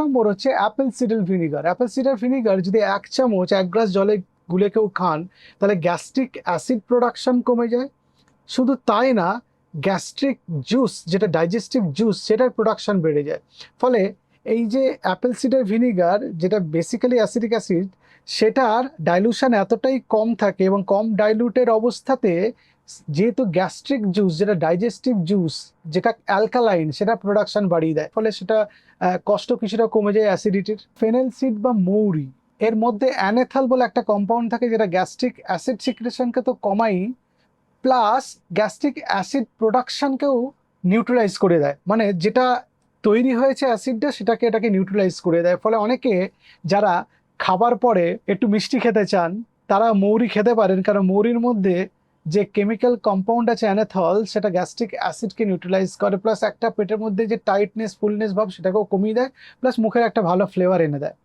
নম্বর হচ্ছে apple cider vinegar. Apple cider vinegar যদি এক চামচ, এক গ্লাস জলে গুলে কেউ খান, তাহলে গ্যাস্ট্রিক অ্যাসিড প্রোডাকশন কমে যায়। শুধু তাই না, গ্যাস্ট্রিক জুস, যেটা ডাইজেস্টিভ জুস, সেটার প্রোডাকশন বেড়ে যায়। ফলে এই যে অ্যাপেল সিডার ভিনিগার যেটা বেসিক্যালি অ্যাসিডিক অ্যাসিড সেটার ডাইলুশন এতটাই কম থাকে এবং কম ডাইলুটের অবস্থাতে যেহেতু গ্যাস্ট্রিক জুস যেটা ডাইজেস্টিভ জুস যেটা অ্যালকালাইন সেটা প্রোডাকশন বাড়িয়ে দেয়। ফলে সেটা কষ্ট কিছুটা কমে যায় অ্যাসিডিটির ফেনেল সিড বা মৌরি, এর মধ্যে অ্যানেথাল বলে একটা কম্পাউন্ড থাকে যেটা গ্যাস্ট্রিক অ্যাসিড সিক্রেশনকে তো কমাই প্লাস গ্যাস্ট্রিক অ্যাসিড প্রোডাকশনকেও নিউট্রালাইজ করে দেয়। মানে যেটা তৈরি হয়েছে অ্যাসিডটা সেটাকে এটাকে নিউট্রালাইজ করে দেয়। ফলে অনেকে যারা খাবার পরে একটু মিষ্টি খেতে চান, তারা মৌরি খেতে পারেন। কারণ মৌরির মধ্যে যে কেমিক্যাল কম্পাউন্ড আছে অ্যানাথল সেটা গ্যাস্ট্রিক অ্যাসিডকে নিউট্রালাইজ করে। প্লাস একটা পেটের মধ্যে যে টাইটনেস ফুলনেস ভাব, সেটাকেও কমিয়ে দেয়। প্লাস মুখের একটা ভালো ফ্লেভার এনে দেয়।